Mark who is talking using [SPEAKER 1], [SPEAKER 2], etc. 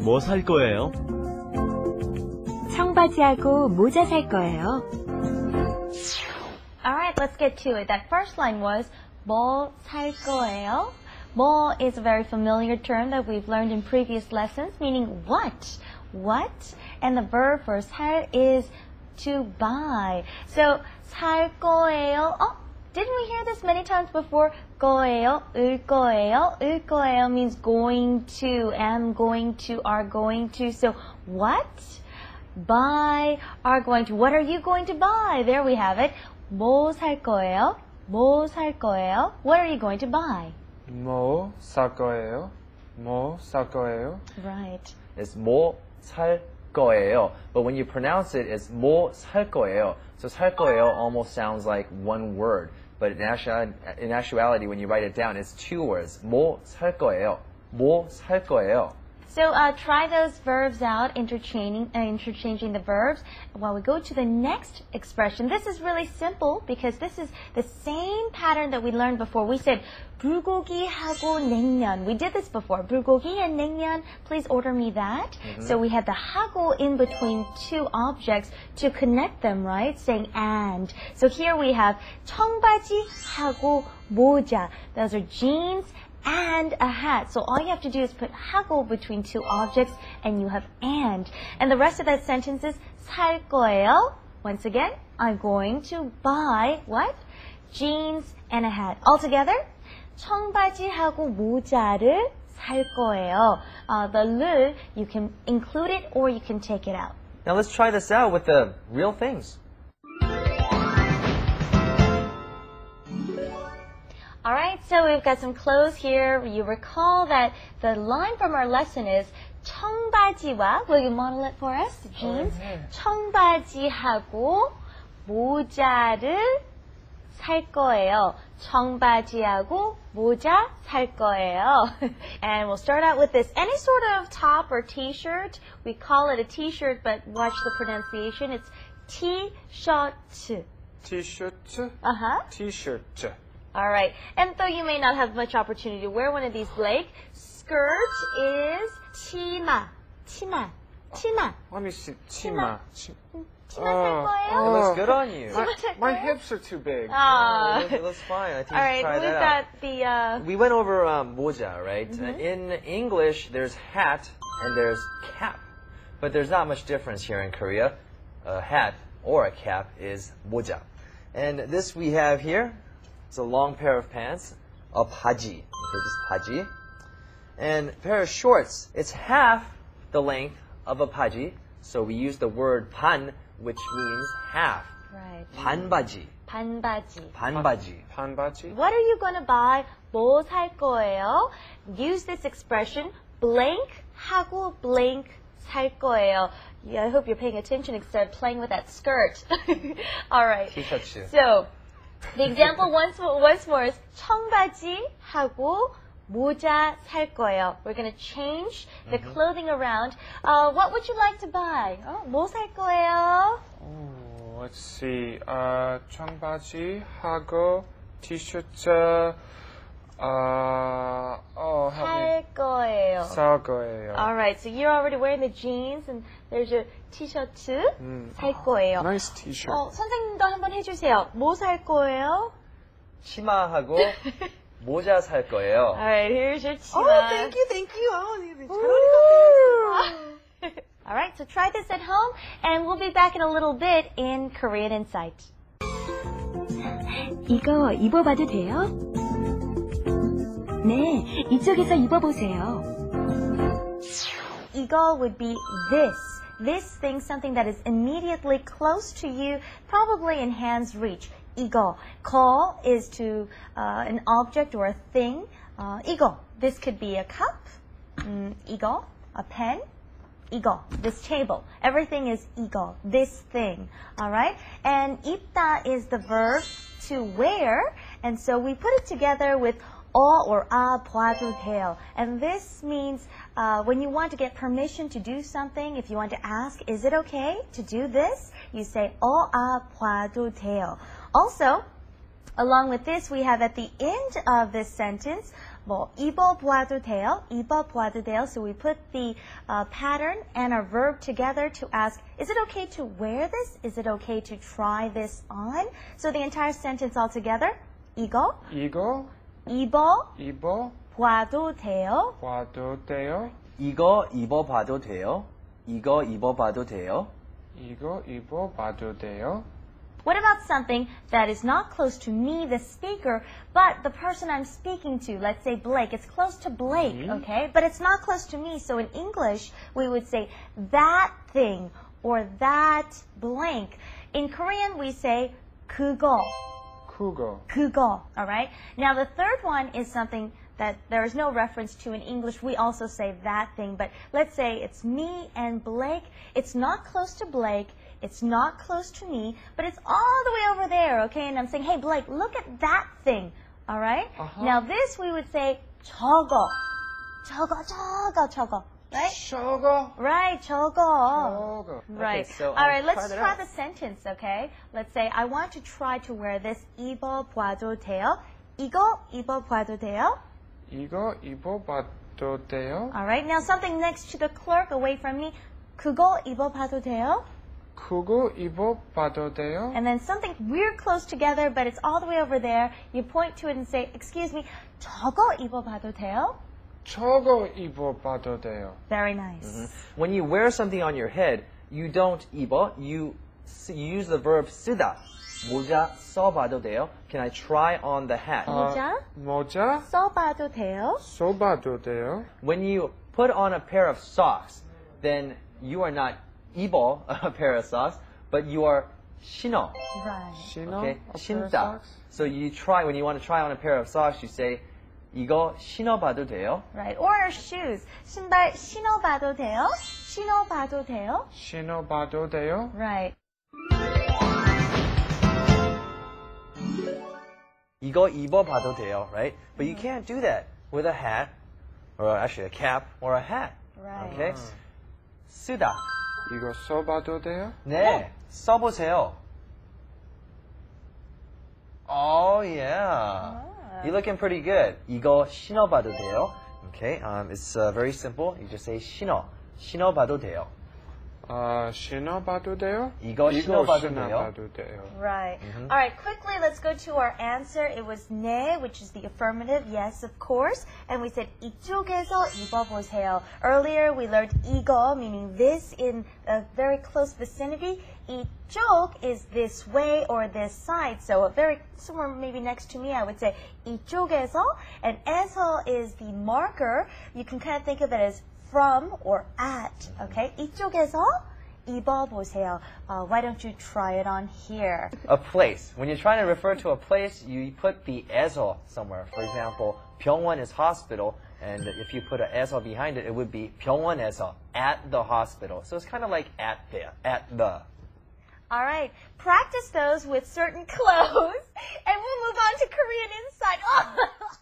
[SPEAKER 1] 뭐 살 거예요?
[SPEAKER 2] 청바지하고 모자 살 거예요.
[SPEAKER 3] Alright, let's get to it. That first line was 뭐 살 거예요? 뭐 is a very familiar term that we've learned in previous lessons, meaning what? What? And the verb for 살 is to buy. So 살 거예요. Oh, didn't we hear this many times before? 거예요, 을 거예요. 을 거예요 means going to, am going to, are going to. So what? Buy, are going to. What are you going to buy? There we have it. 뭐 살 거예요? 뭐 살 거예요? What are you going to buy?
[SPEAKER 4] 뭐 살 거예요? 뭐 살 거예요?
[SPEAKER 3] Right.
[SPEAKER 5] It's 뭐 살 거예요. But when you pronounce it, it's 뭐 살 거예요. So 살 거예요 almost sounds like one word. But in actuality, in actuality, when you write it down, it's two words. 뭐 살 거예요. 뭐 살 거예요.
[SPEAKER 3] So uh, try those verbs out, interchanging, uh, interchanging the verbs. While we go to the next expression, this is really simple because this is the same pattern that we learned before. We said 불고기하고 냉면. We did this before. 불고기 and 냉면. Please order me that. So we had the 하고 in between two objects to connect them, right? Saying and. So here we have 청바지하고 모자. Those are jeans and a hat. So all you have to do is put 하고 between two objects and you have and. And the rest of that sentence is 살 거예요. Once again, I'm going to buy what? Jeans and a hat. All together, 청바지하고 모자를 살 거예요. Uh, the 를, you can include it or you can take it out.
[SPEAKER 5] Now let's try this out with the real things.
[SPEAKER 3] All right, so we've got some clothes here. You recall that the line from our lesson is 청바지와, will you model it for us? Jeans. 청바지하고 모자를 살 거예요. 청바지하고 모자 살 거예요. and we'll start out with this. Any sort of top or t-shirt, we call it a t-shirt, but watch the pronunciation. It's t-shirt.
[SPEAKER 4] 티셔츠,
[SPEAKER 3] Uh-huh.
[SPEAKER 4] 티셔츠.
[SPEAKER 3] All right. And though you may not have much opportunity to wear one of these, Blake, skirt is 치마. 치마. 치마.
[SPEAKER 4] Let me see. 치마. 치-
[SPEAKER 3] 치마 살
[SPEAKER 4] 어,
[SPEAKER 3] 거예요?
[SPEAKER 5] It looks good on you.
[SPEAKER 4] My,
[SPEAKER 3] 살
[SPEAKER 4] my
[SPEAKER 3] 거예요?
[SPEAKER 4] hips are too big.
[SPEAKER 3] Ah.
[SPEAKER 5] it, looks, it looks fine. I think
[SPEAKER 3] All
[SPEAKER 5] you
[SPEAKER 3] right.
[SPEAKER 5] should try
[SPEAKER 3] We've
[SPEAKER 5] that
[SPEAKER 3] got
[SPEAKER 5] out.
[SPEAKER 3] the uh,
[SPEAKER 5] We went over um, 모자, right?
[SPEAKER 3] Mm-hmm.
[SPEAKER 5] In English, there's hat and there's cap. But there's not much difference here in Korea. A hat or a cap is 모자. And this we have here, it's a long pair of pants, a 바지. Okay, just 바지. And a pair of shorts, it's half the length of a 바지. So we use the word 반, which means half.
[SPEAKER 3] right.
[SPEAKER 5] 반바지.
[SPEAKER 3] 반바지.
[SPEAKER 5] 반바지.
[SPEAKER 4] 반바지.
[SPEAKER 3] What are you going to buy? 뭐 살 거예요? Use this expression blank 하고 blank 살 거예요. Yeah, I hope you're paying attention instead of playing with that skirt. All right.
[SPEAKER 5] 티셔츠.
[SPEAKER 3] So, the example once more, once more is 청바지 하고 모자 살 거예요. We're going to change the clothing around. Uh, what would you like to buy? 어, 뭐살 거예요?
[SPEAKER 4] Oh, let's see. Uh, 청바지 하고 티셔츠. Uh,
[SPEAKER 3] 거예요.
[SPEAKER 4] 살 거예요.
[SPEAKER 3] All right, so you're already wearing the jeans and there's your t-shirt.
[SPEAKER 4] 음.
[SPEAKER 3] 살 거예요.
[SPEAKER 4] Nice t-shirt.
[SPEAKER 3] 어, 선생님도 한번 해주세요. 뭐 살 거예요?
[SPEAKER 5] 치마하고 모자 살 거예요.
[SPEAKER 3] All right, here's your 치마.
[SPEAKER 5] Oh, thank you, thank you.
[SPEAKER 3] All right, so try this at home, and we'll be back in a little bit in Korean Insight.
[SPEAKER 2] 이거 입어봐도 돼요? 네, 이쪽에서 입어보세요.
[SPEAKER 3] 이거 would be this. This thing, something that is immediately close to you, probably in hand's reach. 이거. Call is to uh, an object or a thing. Uh, 이거. This could be a cup. Mm, 이거. A pen. 이거. This table. Everything is 이거. This thing. All right? And 입다 is the verb to wear. And so we put it together with 어 or 아 봐도 돼요. And this means uh, when you want to get permission to do something, if you want to ask, is it okay to do this? You say 어 아 봐도 돼요. Also, Along with this, we have at the end of this sentence, 뭐 입어보아도 돼요? 입어보아도 돼요? So we put the uh, pattern and our verb together to ask, is it okay to wear this? Is it okay to try this on? So the entire sentence all together. 이거
[SPEAKER 4] 이거
[SPEAKER 3] 입어봐도
[SPEAKER 4] 입어
[SPEAKER 3] 돼요?
[SPEAKER 4] 봐도 돼요?
[SPEAKER 5] 이거 입어봐도 돼요? 이거 입어봐도 돼요?
[SPEAKER 4] 이거 입어 봐도 돼요?
[SPEAKER 3] What about something that is not close to me, the speaker, but the person I'm speaking to, let's say Blake, it's close to Blake, okay? But it's not close to me, so in English, we would say that thing or that blank. In Korean, we say 그거,
[SPEAKER 4] 그거
[SPEAKER 3] 그거, alright? Now the third one is something that there is no reference to in English. We also say that thing, but let's say it's me and Blake. It's not close to Blake. It's not close to me, but it's all the way over there, okay? And I'm saying, hey, Blake, look at that thing, all right?
[SPEAKER 4] Uh-huh.
[SPEAKER 3] Now this we would say 저거, 저거, 저거, 저거, right?
[SPEAKER 4] 저거
[SPEAKER 3] Right, 저거.
[SPEAKER 4] 저거
[SPEAKER 3] Right.
[SPEAKER 5] so,
[SPEAKER 3] All
[SPEAKER 5] um,
[SPEAKER 3] right, let's
[SPEAKER 5] try that
[SPEAKER 3] try
[SPEAKER 5] out.
[SPEAKER 3] the sentence, okay? Let's say I want to try to wear this 입어봐도 돼요? 이거 입어봐도 돼요?
[SPEAKER 4] 이거 입어 봐도 돼요?
[SPEAKER 3] All right. Now something next to the clerk away from me. 그거 입어봐도 돼요?
[SPEAKER 4] 그거 입어 봐도 돼요?
[SPEAKER 3] And then something we're close together, but it's all the way over there. You point to it and say, "Excuse me, 저거 입어봐도 돼요?"
[SPEAKER 4] 저거 입어 봐도 돼요?
[SPEAKER 3] Very nice.
[SPEAKER 5] When you wear something on your head, you don't 입어, you, s- you use the verb 쓰다. 모자 써봐도 돼요? Can I try on the hat?
[SPEAKER 3] 모자?
[SPEAKER 4] 아, 모자
[SPEAKER 3] 써봐도 돼요?
[SPEAKER 4] 써봐도 돼요?
[SPEAKER 5] When you put on a pair of socks, then you are not 입어 a pair of socks, but you are 신어.
[SPEAKER 3] Right.
[SPEAKER 4] 신어?
[SPEAKER 5] Okay,
[SPEAKER 4] A pair of
[SPEAKER 5] 신다.
[SPEAKER 4] socks?
[SPEAKER 5] So you try when you want to try on a pair of socks, you say 이거 신어봐도 돼요?
[SPEAKER 3] Right. Or shoes. 신발 신어봐도 돼요? 신어봐도 돼요?
[SPEAKER 4] 신어 봐도 돼요?
[SPEAKER 3] Right.
[SPEAKER 5] 이거 입어봐도 돼요, right? But you can't do that with a hat, or actually a cap or a hat.
[SPEAKER 3] Right.
[SPEAKER 5] Okay? 쓰다.
[SPEAKER 4] 이거 써봐도 돼요?
[SPEAKER 5] 네, 써보세요. Oh yeah, you're looking pretty good. 이거 신어봐도 돼요? Okay, um, it's uh, very simple. You just say 신어, 신어봐도 돼요.
[SPEAKER 4] 아, 신어 봐도 돼요?
[SPEAKER 5] 이거 신어봐도 돼요?
[SPEAKER 4] 신어봐도 돼요?
[SPEAKER 3] Right. All right, quickly, let's go to our answer. It was 네, which is the affirmative. Yes, of course. And we said 이쪽에서 입어보세요. Earlier, we learned 이거, meaning this in a very close vicinity. 이쪽 is this way or this side. So a very, somewhere maybe next to me, I would say 이쪽에서. And 에서 is the marker. You can kind of think of it as from or at. Okay? 이쪽에서 입어보세요. Uh, why don't you try it on here?
[SPEAKER 5] A place. When you're trying to refer to a place, you put the 에서 somewhere. For example, 병원 is hospital, and if you put an 에서 behind it, it would be 병원에서, at the hospital. So it's kind of like at there, at the.
[SPEAKER 3] All right, practice those with certain clothes, and we'll move on to Korean inside. Oh!